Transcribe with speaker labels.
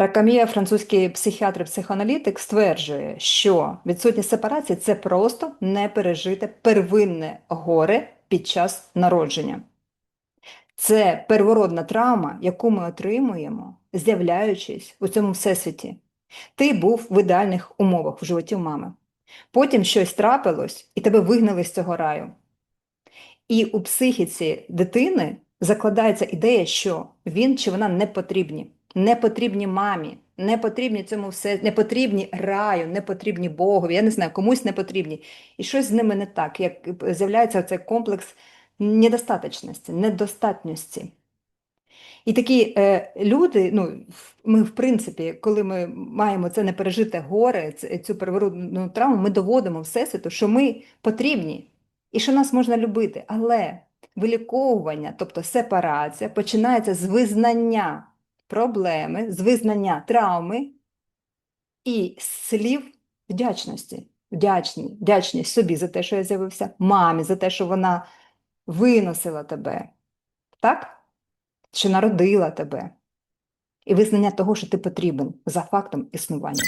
Speaker 1: Ракамія, французький психіатр, психоаналітик, стверджує, що відсутність сепарації це просто непережите первинне горе під час народження. Це первородна травма, яку ми отримуємо, з'являючись у цьому всесвіті. Ти був в ідеальних умовах в животі мами. Потім щось трапилось, і тебе вигнали з цього раю. І у психіці дитини закладається ідея, що він чи вона не потрібні, не потрібні мамі, не потрібні цьому все, не потрібні раю, не потрібні Богові, я не знаю, комусь не потрібні. І щось з ними не так, як з'являється цей комплекс недостаточності, недостатності. І такі е, люди, ну, ми, в принципі, коли ми маємо це непережите горе, цю переворотну травму, ми доводимо Всесвіту, що ми потрібні і що нас можна любити. Але виліковування, тобто сепарація, починається з визнання проблеми, з визнання травми і слів вдячності. Вдячні, вдячність собі за те, що я з'явився, мамі за те, що вона виносила тебе, так? Що народила тебе. І визнання того, що ти потрібен за фактом існування.